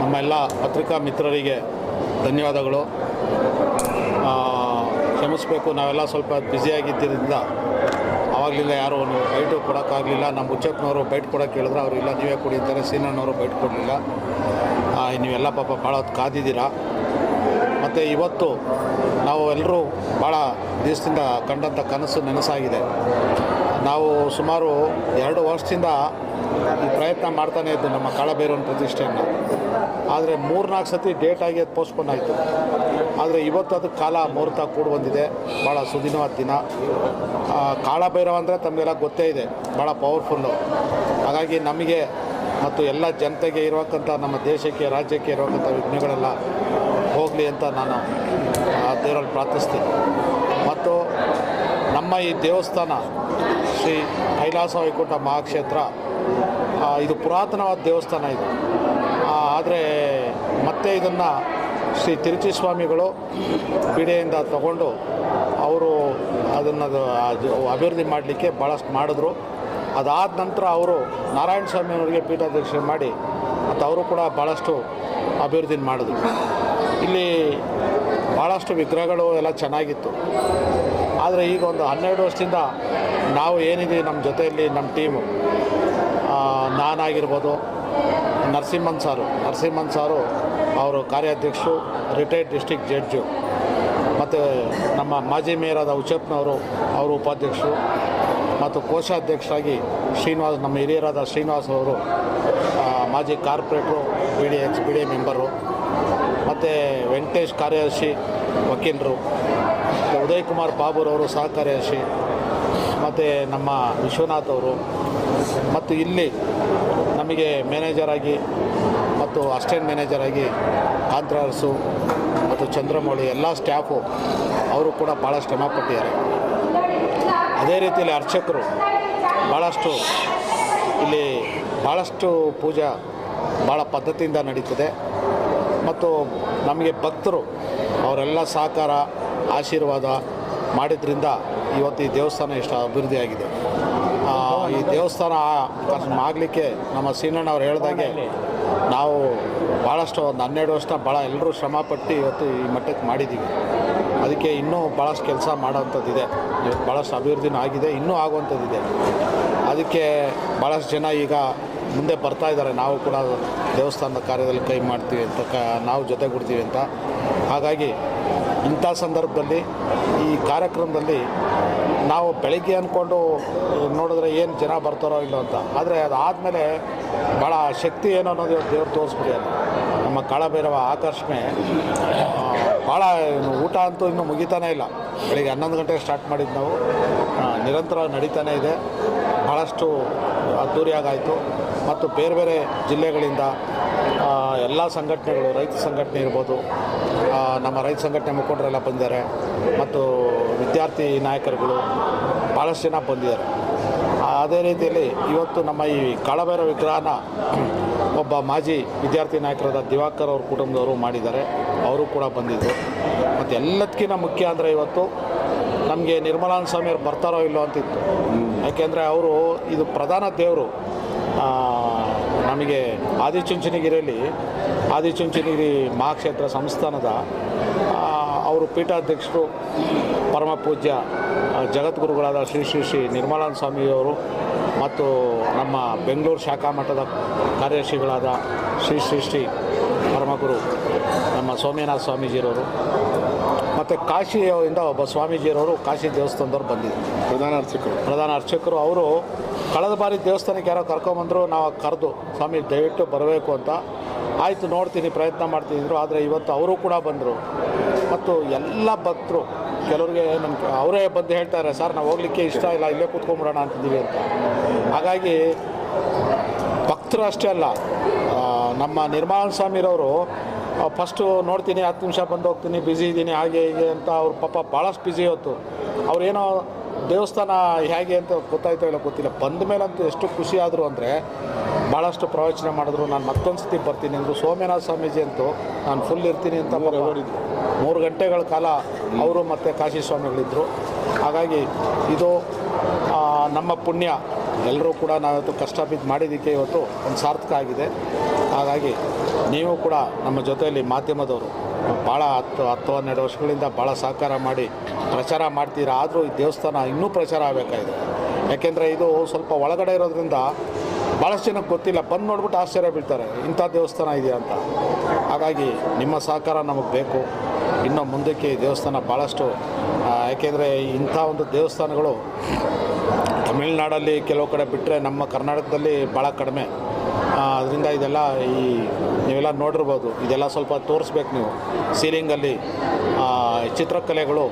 ನಮ್ಮ ಎಲ್ಲ ಪತ್ರಿಕಾ ಮಿತ್ರರಿಗೆ ಧನ್ಯವಾದಗಳು. ಕ್ಷಮಿಸಬೇಕು, ನಾವೆಲ್ಲ ಸ್ವಲ್ಪ ಬ್ಯುಸಿಯಾಗಿದ್ದರಿಂದ ಆವಾಗಲಿಂದ ಯಾರೂ ಒಂದು ಬೈಟು ಕೊಡೋಕ್ಕಾಗಲಿಲ್ಲ. ನಮ್ಮ ಹುಚ್ಚಪ್ಪನವರು ಬೈಟ್ ಕೊಡೋಕ್ಕೆ ಹೇಳಿದ್ರೆ. ಅವರು, ಇಲ್ಲ, ನೀವೇ ಕೊಡಿ ಅಂತಾರೆ. ಸೀನಣ್ಣವರು ಬೈಟ್ ಕೊಡಲಿಲ್ಲ. ನೀವೆಲ್ಲ ಪಾಪ ಭಾಳ ಹೊತ್ತು ಕಾದಿದ್ದೀರಾ. ಮತ್ತು ಇವತ್ತು ನಾವು ಎಲ್ಲರೂ ಭಾಳ ದಿವಸದಿಂದ ಕಂಡಂಥ ಕನಸು ನೆನಸಾಗಿದೆ. ನಾವು ಸುಮಾರು ಎರಡು ವರ್ಷದಿಂದ ಈ ಪ್ರಯತ್ನ ಮಾಡ್ತಾನೆ ಇದ್ದು ನಮ್ಮ ಕಾಳಭೈರವನ ಪ್ರತಿಷ್ಠೆಯನ್ನು. ಆದರೆ ಮೂರ್ನಾಲ್ಕು ಸತಿ ಡೇಟ್ ಆಗಿ ಅದು ಪೋಸ್ಟ್ಪೋನ್ ಆಯಿತು. ಆದರೆ ಇವತ್ತು ಅದು ಕಾಲ ಮುಹೂರ್ತ ಕೂಡಿ ಬಂದಿದೆ. ಭಾಳ ಸುದಿನವಾದ ದಿನ. ಕಾಳಭೈರವ ಅಂದರೆ ತಮಗೆಲ್ಲ ಗೊತ್ತೇ ಇದೆ. ಭಾಳ ಪವರ್ಫುಲ್ಲು ಹಾಗಾಗಿ ನಮಗೆ ಮತ್ತು ಎಲ್ಲ ಜನತೆಗೆ ಇರುವಕ್ಕಂಥ ನಮ್ಮ ದೇಶಕ್ಕೆ, ರಾಜ್ಯಕ್ಕೆ ಇರುವಂಥ ವಿಘ್ನಗಳೆಲ್ಲ ಹೋಗಲಿ ಅಂತ ನಾನು, ಆ, ದೇವರಲ್ಲಿ ಪ್ರಾರ್ಥಿಸ್ತೀನಿ. ಮತ್ತು ನಮ್ಮ ಈ ದೇವಸ್ಥಾನ ಶ್ರೀ ಕೈಲಾಸ ವೈಕುಂಠ ಮಹಾಕ್ಷೇತ್ರ ಇದು ಪುರಾತನವಾದ ದೇವಸ್ಥಾನ ಇದು. ಆದರೆ ಮತ್ತೆ ಇದನ್ನು ಶ್ರೀ ತಿರುಚಿ ಸ್ವಾಮಿಗಳು ಬಿಡೆಯಿಂದ ತಗೊಂಡು ಅವರು ಅದನ್ನು ಅಭಿವೃದ್ಧಿ ಮಾಡಲಿಕ್ಕೆ ಭಾಳಷ್ಟು ಮಾಡಿದ್ರು. ಅದಾದ ನಂತರ ಅವರು ನಾರಾಯಣ ಸ್ವಾಮಿಯವರಿಗೆ ಪೀಠಾಧ್ಯಕ್ಷ ಮಾಡಿ ಮತ್ತು ಅವರು ಕೂಡ ಭಾಳಷ್ಟು ಅಭಿವೃದ್ಧಿ ಮಾಡಿದ್ರು. ಇಲ್ಲಿ ಭಾಳಷ್ಟು ವಿಗ್ರಹಗಳು ಎಲ್ಲ ಚೆನ್ನಾಗಿತ್ತು. ಆದರೆ ಈಗ ಒಂದು ಹನ್ನೆರಡು ವರ್ಷದಿಂದ ನಾವು ಏನಿದೆ ನಮ್ಮ ಜೊತೆಯಲ್ಲಿ ನಮ್ಮ ಟೀಮು. ನಾನಾಗಿರ್ಬೋದು. ನರಸಿಂಹನ್ ಸಾರು ನರಸಿಂಹನ್ ಸಾರು ಅವರು ಕಾರ್ಯಾಧ್ಯಕ್ಷರು ರಿಟೈರ್ಡ್ ಡಿಸ್ಟಿಕ್ ಜಡ್ಜು ಮತ್ತು ನಮ್ಮ ಮಾಜಿ ಮೇಯರಾದ ಉಚ್ಚಪ್ಪನವರು ಅವರು ಉಪಾಧ್ಯಕ್ಷರು. ಮತ್ತು ಕೋಶಾಧ್ಯಕ್ಷರಾಗಿ ಶ್ರೀನಿವಾಸ್, ನಮ್ಮ ಹಿರಿಯರಾದ ಶ್ರೀನಿವಾಸ್ ಅವರು ಮಾಜಿ ಕಾರ್ಪೊರೇಟ್ರು B D ex B D A member. ಮತ್ತು ವೆಂಕಟೇಶ್ ಕಾರ್ಯದರ್ಶಿ ವಕೀಲರು. ಉದಯ್ ಕುಮಾರ್ ಬಾಬುರವರು ಸಹ ಕಾರ್ಯದರ್ಶಿ. ಮತ್ತು ನಮ್ಮ ವಿಶ್ವನಾಥ್ ಅವರು. ಮತ್ತು ಇಲ್ಲಿ ನಮಗೆ ಮ್ಯಾನೇಜರ್ ಆಗಿ ಮತ್ತು ಅಸ್ಟೆಂಟ್ ಮ್ಯಾನೇಜರ್ ಆಗಿ ಕಾಂತರಾರಸು ಮತ್ತು ಚಂದ್ರಮೌಳಿ ಎಲ್ಲ ಸ್ಟಾಫು ಅವರು ಕೂಡ ಭಾಳ ಶ್ರಮಪಟ್ಟಿದ್ದಾರೆ ಅದೇ ರೀತಿಯಲ್ಲಿ ಅರ್ಚಕರು ಭಾಳಷ್ಟು ಇಲ್ಲಿ ಭಾಳಷ್ಟು ಪೂಜಾ ಭಾಳ ಪದ್ಧತಿಯಿಂದ ನಡೀತದೆ. ಮತ್ತು ನಮಗೆ ಭಕ್ತರು ಅವರೆಲ್ಲ ಸಹಕಾರ, ಆಶೀರ್ವಾದ ಮಾಡಿದ್ರಿಂದ ಇವತ್ತು ಈ ದೇವಸ್ಥಾನ ಇಷ್ಟು ಅಭಿವೃದ್ಧಿಯಾಗಿದೆ. ಈ ದೇವಸ್ಥಾನ ಆಗಲಿಕ್ಕೆ ನಮ್ಮ ಸೀನಣ್ಣ ಅವ್ರು ಹೇಳಿದಾಗೆ ನಾವು ಭಾಳಷ್ಟು ಒಂದು ಹನ್ನೆರಡು ವರ್ಷ ಭಾಳ ಎಲ್ಲರೂ ಶ್ರಮಪಟ್ಟು ಇವತ್ತು ಈ ಮಟ್ಟಕ್ಕೆ ಮಾಡಿದ್ದೀವಿ. ಅದಕ್ಕೆ ಇನ್ನೂ ಭಾಳಷ್ಟು ಕೆಲಸ ಮಾಡೋವಂಥದ್ದಿದೆ ಇವತ್ತು ಭಾಳಷ್ಟು ಅಭಿವೃದ್ಧಿನೂ ಆಗಿದೆ, ಇನ್ನೂ ಆಗುವಂಥದ್ದಿದೆ ಅದಕ್ಕೆ ಭಾಳಷ್ಟು ಜನ ಈಗ ಮುಂದೆ ಬರ್ತಾ ಇದ್ದಾರೆ. ನಾವು ಕೂಡ ದೇವಸ್ಥಾನದ ಕಾರ್ಯದಲ್ಲಿ ಕೈ ಮಾಡ್ತೀವಿ ಅಂತ ಕ, ನಾವು ಜೊತೆಗೂಡ್ತೀವಿ ಅಂತ. ಹಾಗಾಗಿ ಇಂಥ ಸಂದರ್ಭದಲ್ಲಿ ಈ ಕಾರ್ಯಕ್ರಮದಲ್ಲಿ ನಾವು ಬೆಳಗ್ಗೆ ಅಂದ್ಕೊಂಡು ನೋಡಿದ್ರೆ ಏನು ಜನ ಬರ್ತಾರೋ ಇಲ್ಲೋ ಅಂತ. ಆದರೆ ಅದಾದಮೇಲೆ ಭಾಳ ಶಕ್ತಿ ಏನು ಅನ್ನೋದು ಇವತ್ತು ದೇವ್ರು ತೋರಿಸ್ಬಿಟ್ಟಿದ್ದಾರೆ ನಮ್ಮ ಕಾಳಭೈರವ ಆಕರ್ಷಣೆ ಭಾಳ ಊಟ ಅಂತೂ ಇನ್ನೂ ಮುಗಿತಾನೇ ಇಲ್ಲ. ಬೆಳಿಗ್ಗೆ ಹನ್ನೊಂದು ಗಂಟೆಗೆ ಸ್ಟಾರ್ಟ್ ಮಾಡಿದ್ದು ನಾವು. ನಿರಂತರ ನಡೀತಾನೇ ಇದೆ. ಭಾಳಷ್ಟು ಅದ್ದೂರಿಯಾಗಾಯಿತು ಮತ್ತು ಬೇರೆ ಬೇರೆ ಜಿಲ್ಲೆಗಳಿಂದ ಎಲ್ಲ ಸಂಘಟನೆಗಳು, ರೈತ ಸಂಘಟನೆ ಇರ್ಬೋದು ನಮ್ಮ ರೈತ ಸಂಘಟನೆ ಮುಖಂಡರೆಲ್ಲ ಬಂದಿದ್ದಾರೆ. ಮತ್ತು ವಿದ್ಯಾರ್ಥಿ ನಾಯಕರುಗಳು ಭಾಳಷ್ಟು ಜನ ಬಂದಿದ್ದಾರೆ. ಅದೇ ರೀತಿಯಲ್ಲಿ ಇವತ್ತು ನಮ್ಮ ಈ ಕಾಳಬೇರ ವಿಗ್ರಹನ ಒಬ್ಬ ಮಾಜಿ ವಿದ್ಯಾರ್ಥಿ ನಾಯಕರಾದ ದಿವಾಕರ್ ಅವ್ರ ಕುಟುಂಬದವರು ಮಾಡಿದ್ದಾರೆ. ಅವರು ಕೂಡ ಬಂದಿದ್ದರು ಮತ್ತು ಎಲ್ಲದಕ್ಕಿಂತ ಮುಖ್ಯ ಅಂದರೆ ಇವತ್ತು ನಮಗೆ ನಿರ್ಮಲಾನಂದ ಸ್ವಾಮಿಯವ್ರು ಬರ್ತಾರೋ ಇಲ್ಲೋ ಅಂತಿತ್ತು. ಯಾಕೆಂದರೆ ಅವರು ಇದು ಪ್ರಧಾನ ದೇವರು. ನಮಗೆ ಆದಿಚುಂಚನಗಿರಿಯಲ್ಲಿ ಆದಿಚುಂಚನಗಿರಿ ಮಹಾಕ್ಷೇತ್ರ ಸಂಸ್ಥಾನದ ಅವರು ಪೀಠಾಧ್ಯಕ್ಷರು ಪರಮ ಪೂಜ್ಯ ಜಗದ್ಗುರುಗಳಾದ ಶ್ರೀ ಶ್ರೀ ಶ್ರೀ ನಿರ್ಮಲಾನಂದ ಸ್ವಾಮಿಯವರು ಮತ್ತು ನಮ್ಮ ಬೆಂಗಳೂರು ಶಾಖಾ ಮಠದ ಕಾರ್ಯದರ್ಶಿಗಳಾದ ಶ್ರೀ ಶ್ರೀ ಶ್ರೀ ಪರಮಗುರು ನಮ್ಮ ಸೋಮ್ಯನಾಥ ಸ್ವಾಮೀಜಿಯವರು ಮತ್ತು ಕಾಶಿಯಿಂದ ಒಬ್ಬ ಸ್ವಾಮೀಜಿಯವರು ಕಾಶಿ ದೇವಸ್ಥಾನದವ್ರು ಬಂದಿದ್ದರು. ಪ್ರಧಾನ ಅರ್ಚಕರು. ಪ್ರಧಾನ ಅರ್ಚಕರು. ಅವರು ಕಳೆದ ಬಾರಿ ದೇವಸ್ಥಾನಕ್ಕೆ ಯಾರೋ ಕರ್ಕೊಂಬಂದರು, ನಾವು ಕರೆದು, ಸ್ವಾಮಿ ದಯವಿಟ್ಟು ಬರಬೇಕು ಅಂತ. ಆಯಿತು, ನೋಡ್ತೀನಿ, ಪ್ರಯತ್ನ ಮಾಡ್ತಿದ್ರು ಆದರೆ ಇವತ್ತು ಅವರು ಕೂಡ ಬಂದರು. ಮತ್ತು ಎಲ್ಲ ಭಕ್ತರು, ಕೆಲವ್ರಿಗೆ ನಮ್ಮ ಅವರೇ ಬಂದು ಹೇಳ್ತಾರೆ, ಸರ್, ನಾವು ಹೋಗ್ಲಿಕ್ಕೆ ಇಷ್ಟ ಇಲ್ಲ, ಇಲ್ಲೇ ಕೂತ್ಕೊಂಬಿಡೋಣ ಅಂತಿದ್ದೀವಿ ಅಂತ. ಹಾಗಾಗಿ ಭಕ್ತರು ಅಷ್ಟೇ ಅಲ್ಲ ನಮ್ಮ ನಿರ್ಮಾಣ ಸ್ವಾಮಿರವರು ಫಸ್ಟು ನೋಡ್ತೀನಿ, ಹತ್ತು ನಿಮಿಷ ಬಂದು ಹೋಗ್ತೀನಿ ಬ್ಯುಸಿ ಇದ್ದೀನಿ, ಹಾಗೆ ಹೀಗೆ ಅಂತ, ಅವ್ರ ಪಾಪ ಭಾಳಷ್ಟು ಬ್ಯುಸಿ ಇವತ್ತು. ಅವ್ರೇನೋ ದೇವಸ್ಥಾನ ಹೇಗೆ ಅಂತ ಗೊತ್ತಾಯ್ತೋ ಇಲ್ಲ ಗೊತ್ತಿಲ್ಲ. ಬಂದ ಮೇಲಂತೂ ಎಷ್ಟು ಖುಷಿ ಆದರು ಅಂದರೆ ಭಾಳಷ್ಟು ಪ್ರವಚನ ಮಾಡಿದ್ರು. ನಾನು ಮತ್ತೊಂದು ಸತಿ ಬರ್ತೀನಿ ಅಂದರು. ಸೋಮನಾಥ ಸ್ವಾಮೀಜಿ ಅಂತೂ ನಾನು ಫುಲ್ ಇರ್ತೀನಿ ಅಂತ ಪಾಪ ಮೂರು ಗಂಟೆಗಳ ಕಾಲ ಅವರು ಮತ್ತು ಕಾಶಿ ಸ್ವಾಮಿಗಳಿದ್ದರು ಹಾಗಾಗಿ ಇದು ನಮ್ಮ ಪುಣ್ಯ. ಎಲ್ಲರೂ ಕೂಡ ನಾವಿವತ್ತು ಕಷ್ಟ ಬಿದ್ದು ಮಾಡಿದ್ದಕ್ಕೆ ಇವತ್ತು ಒಂದು ಸಾರ್ಥಕ ಆಗಿದೆ. ಹಾಗಾಗಿ ನೀವು ಕೂಡ ನಮ್ಮ ಜೊತೆಯಲ್ಲಿ ಮಾಧ್ಯಮದವರು ಭಾಳ ಹತ್ತು ಹತ್ತು ಹನ್ನೆರಡು ವರ್ಷಗಳಿಂದ ಭಾಳ ಸಹಕಾರ ಮಾಡಿ ಪ್ರಚಾರ ಮಾಡ್ತೀರ? ಆದರೂ ಈ ದೇವಸ್ಥಾನ ಇನ್ನೂ ಪ್ರಚಾರ ಆಗಬೇಕಾಗಿದೆ. ಯಾಕೆಂದರೆ ಇದು ಸ್ವಲ್ಪ ಒಳಗಡೆ ಇರೋದ್ರಿಂದ ಭಾಳಷ್ಟು ಜನಕ್ಕೆ ಗೊತ್ತಿಲ್ಲ. ಬಂದು ನೋಡ್ಬಿಟ್ಟು ಆಶ್ಚರ್ಯ ಬೀಳ್ತಾರೆ. ಇಂಥ ದೇವಸ್ಥಾನ ಇದೆಯಾ ಅಂತ. ಹಾಗಾಗಿ ನಿಮ್ಮ ಸಹಕಾರ ನಮಗೆ ಬೇಕು. ಇನ್ನು ಮುಂದಕ್ಕೆ ಈ ದೇವಸ್ಥಾನ ಭಾಳಷ್ಟು ಯಾಕೆಂದರೆ ಇಂಥ ಒಂದು ದೇವಸ್ಥಾನಗಳು ತಮಿಳ್ನಾಡಲ್ಲಿ ಕೆಲವು ಕಡೆ ಬಿಟ್ಟರೆ ನಮ್ಮ ಕರ್ನಾಟಕದಲ್ಲಿ ಭಾಳ ಕಡಿಮೆ. ಅದರಿಂದ ಇದೆಲ್ಲ ಈ ನೀವೆಲ್ಲ ನೋಡಿರ್ಬೋದು. ಇದೆಲ್ಲ ಸ್ವಲ್ಪ ತೋರಿಸ್ಬೇಕು ನೀವು. ಸೀಲಿಂಗಲ್ಲಿ ಚಿತ್ರಕಲೆಗಳು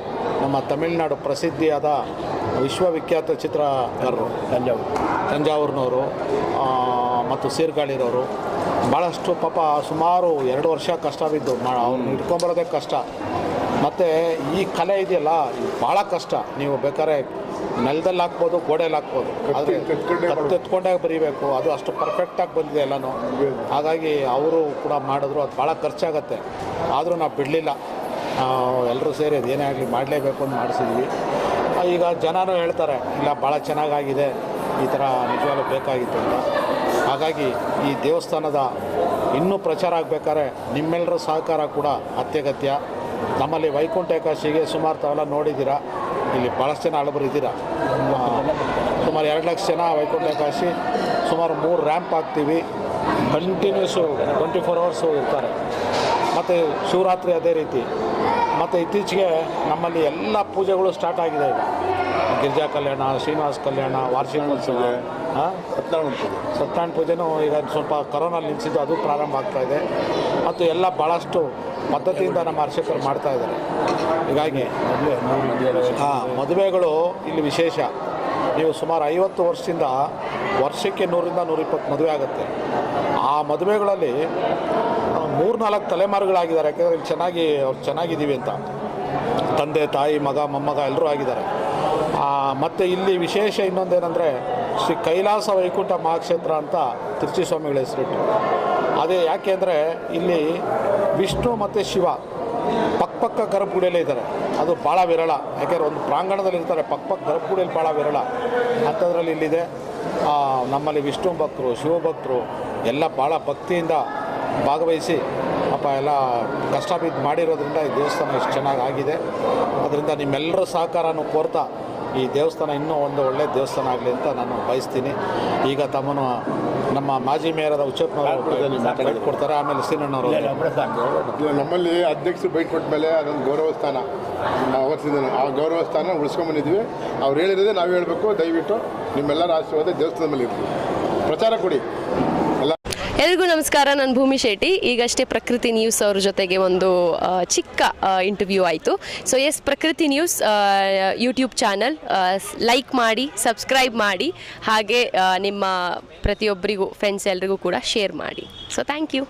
ನಮ್ಮ ತಮಿಳುನಾಡು ಪ್ರಸಿದ್ಧಿಯಾದ ವಿಶ್ವವಿಖ್ಯಾತ ಚಿತ್ರಕಾರರು ತಂಜಾವೂರು. ತಂಜಾವೂರಿನವರು ಮತ್ತು ಸೀರ್ಗಾಳಿರೋರು ಭಾಳಷ್ಟು ಪಾಪ ಸುಮಾರು ಎರಡು ವರ್ಷ ಕಷ್ಟ ಬಿದ್ದು, ಮಾ ಅವ್ರನ್ನ ಇಟ್ಕೊಂಬರೋದೇ ಕಷ್ಟ. ಮತ್ತು ಈ ಕಲೆ ಇದೆಯಲ್ಲ, ಇದು ಭಾಳ ಕಷ್ಟ. ನೀವು ಬೇಕಾದ್ರೆ ನೆಲದಲ್ಲಿ ಹಾಕ್ಬೋದು ಗೋಡೆಯಲ್ಲಿ ಹಾಕ್ಬೋದು. ಆದರೆ ಬರೀಬೇಕು. ಅದು ಅಷ್ಟು ಪರ್ಫೆಕ್ಟಾಗಿ ಬಂದಿದೆ ಎಲ್ಲನೂ. ಹಾಗಾಗಿ ಅವರು ಕೂಡ ಮಾಡಿದ್ರು. ಅದು ಭಾಳ ಖರ್ಚಾಗತ್ತೆ. ಆದರೂ ನಾವು ಬಿಡಲಿಲ್ಲ. ಎಲ್ಲರೂ ಸೇರಿ ಅದು ಏನೇ ಆಗಲಿ ಮಾಡಲೇಬೇಕು ಅಂತ ಮಾಡಿಸಿದ್ವಿ. ಈಗ ಜನನೂ ಹೇಳ್ತಾರೆ ಇಲ್ಲ ಭಾಳ ಚೆನ್ನಾಗಾಗಿದೆ. ಈ ಥರ ನಿಜವಾಗ್ಲೂ ಬೇಕಾಗಿತ್ತು ಅಂತ. ಹಾಗಾಗಿ ಈ ದೇವಸ್ಥಾನದ ಇನ್ನೂ ಪ್ರಚಾರ ಆಗಬೇಕಾದ್ರೆ ನಿಮ್ಮೆಲ್ಲರ ಸಹಕಾರ ಕೂಡ ಅತ್ಯಗತ್ಯ. ನಮ್ಮಲ್ಲಿ ವೈಕುಂಠ ಏಕಾದಶಿಗೆ ಸುಮಾರು ತಾವೆಲ್ಲ ನೋಡಿದ್ದೀರಾ? ಇಲ್ಲಿ ಭಾಳಷ್ಟು ಜನ ಹಳಬರು ಇದ್ದೀರಾ? ಸುಮಾರು ಎರಡು ಲಕ್ಷ ಜನ ವೈಕುಂಠ ಕಾಸಿ ಸುಮಾರು ಮೂರು ರ್ಯಾಂಪ್ ಹಾಕ್ತೀವಿ. ಕಂಟಿನ್ಯೂಸು ಟ್ವೆಂಟಿ ಫೋರ್ ಅವರ್ಸು ಇರ್ತಾರೆ. ಮತ್ತು ಶಿವರಾತ್ರಿ ಅದೇ ರೀತಿ. ಮತ್ತು ಇತ್ತೀಚೆಗೆ ನಮ್ಮಲ್ಲಿ ಎಲ್ಲ ಪೂಜೆಗಳು ಸ್ಟಾರ್ಟ್ ಆಗಿದೆ ಈಗ. ಗಿರಿಜಾ ಕಲ್ಯಾಣ, ಶ್ರೀನಿವಾಸ ಕಲ್ಯಾಣ, ವಾರ್ಷಿಕೋತ್ಸವ ಸತ್ಯನಾರಾಯಣ ಪೂಜೆ ಸತ್ಯನಾರಾಯಣ ಪೂಜೆನೂ ಈಗ ಸ್ವಲ್ಪ ಕರೋನಾ ನಿಲ್ಲಿಸಿದ್ದು ಅದು ಪ್ರಾರಂಭ ಆಗ್ತಾ ಇದೆ. ಮತ್ತು ಎಲ್ಲ ಭಾಳಷ್ಟು ಪದ್ಧತಿಯಿಂದ ನಮ್ಮ ಅರ್ಚಕರು ಮಾಡ್ತಾ ಇದ್ದಾರೆ. ಹೀಗಾಗಿ ಹಾಂ, ಮದುವೆಗಳು ಇಲ್ಲಿ ವಿಶೇಷ. ನೀವು ಸುಮಾರು ಐವತ್ತು ವರ್ಷದಿಂದ ವರ್ಷಕ್ಕೆ ನೂರಿಂದ ನೂರಿಪ್ಪತ್ತು ಮದುವೆ ಆಗುತ್ತೆ. ಆ ಮದುವೆಗಳಲ್ಲಿ ಮೂರ್ನಾಲ್ಕು ತಲೆಮಾರುಗಳಾಗಿದ್ದಾರೆ. ಯಾಕೆಂದರೆ ಇಲ್ಲಿ ಚೆನ್ನಾಗಿ, ಅವ್ರು ಚೆನ್ನಾಗಿದ್ದೀವಿ ಅಂತ. ತಂದೆ, ತಾಯಿ, ಮಗ, ಮೊಮ್ಮಗ ಎಲ್ಲರೂ ಆಗಿದ್ದಾರೆ. ಮತ್ತು ಇಲ್ಲಿ ವಿಶೇಷ ಇನ್ನೊಂದೇನೆಂದರೆ ಶ್ರೀ ಕೈಲಾಸ ವೈಕುಂಠ ಮಹಾಕ್ಷೇತ್ರ ಅಂತ ತಿರುಚಿ ಸ್ವಾಮಿಗಳ ಹೆಸರಿಟ್ಟು. ಅದೇ ಯಾಕೆ ಅಂದರೆ ಇಲ್ಲಿ ವಿಷ್ಣು ಮತ್ತು ಶಿವ ಪಕ್ಕಪಕ್ಕ ಗರ್ಭಗುಡಿಯಲ್ಲೇ ಇದ್ದಾರೆ. ಅದು ಭಾಳ ವಿರಳ. ಯಾಕೆಂದ್ರೆ ಒಂದು ಪ್ರಾಂಗಣದಲ್ಲಿ ಇರ್ತಾರೆ ಪಕ್ಕಪಕ್ಕ ಗರ್ಭಗುಡಿಯಲ್ಲಿ ಭಾಳ ವಿರಳ. ಅಂಥದ್ರಲ್ಲಿ ಇಲ್ಲಿದೆ. ನಮ್ಮಲ್ಲಿ ವಿಷ್ಣು ಭಕ್ತರು ಶಿವಭಕ್ತರು ಎಲ್ಲ ಭಾಳ ಭಕ್ತಿಯಿಂದ ಭಾಗವಹಿಸಿ ಪಾಪ ಎಲ್ಲ ಕಷ್ಟ ಬಿದ್ದು ಮಾಡಿರೋದ್ರಿಂದ ಈ ದೇವಸ್ಥಾನ ಇಷ್ಟು ಚೆನ್ನಾಗಿ ಆಗಿದೆ. ಅದರಿಂದ ನಿಮ್ಮೆಲ್ಲರ ಸಹಕಾರನೂ ಕೋರ್ತಾ ಈ ದೇವಸ್ಥಾನ ಇನ್ನೂ ಒಂದು ಒಳ್ಳೆಯ ದೇವಸ್ಥಾನ ಆಗಲಿ ಅಂತ ನಾನು ಬಯಸ್ತೀನಿ. ಈಗ ತಮ್ಮನು ನಮ್ಮ ಮಾಜಿ ಮೇಯರಾದ ಉಚ್ಚಪ್ಪನವರು ಕೊಡ್ತಾರೆ. ಆಮೇಲೆ ಸೀನಣ್ಣವರು ಇಲ್ಲ ನಮ್ಮಲ್ಲಿ ಅಧ್ಯಕ್ಷರು ಬೈಟ್ ಕೊಟ್ಟ ಮೇಲೆ ಅದೊಂದು ಗೌರವ ಸ್ಥಾನ. ಅವತ್ತಿಂದ ಆ ಗೌರವ ಸ್ಥಾನ ಉಳಿಸ್ಕೊಂಬಂದಿದ್ವಿ. ಅವ್ರು ಹೇಳಿರೋದೇ ನಾವು ಹೇಳಬೇಕು. ದಯವಿಟ್ಟು ನಿಮ್ಮೆಲ್ಲರ ಆಶೀರ್ವಾದ ದೇವಸ್ಥಾನದ ಮೇಲೆ ಇರ್ತೀವಿ ಪ್ರಚಾರ ಕೊಡಿ. ಎಲ್ರಿಗೂ ನಮಸ್ಕಾರ, ನಾನು ಭೂಮಿ ಶೆಟ್ಟಿ. ಈಗಷ್ಟೇ ಪ್ರಕೃತಿ ನ್ಯೂಸ್ ಅವ್ರ ಜೊತೆಗೆ ಒಂದು ಚಿಕ್ಕ ಇಂಟರ್ವ್ಯೂ ಆಯಿತು. So S Prakriti news YouTube channel like ಮಾಡಿ ಸಬ್ಸ್ಕ್ರೈಬ್ ಮಾಡಿ, ಹಾಗೆ ನಿಮ್ಮ ಪ್ರತಿಯೊಬ್ಬರಿಗೂ ಫ್ರೆಂಡ್ಸ್ ಎಲ್ರಿಗೂ ಕೂಡ ಶೇರ್ ಮಾಡಿ. So thank you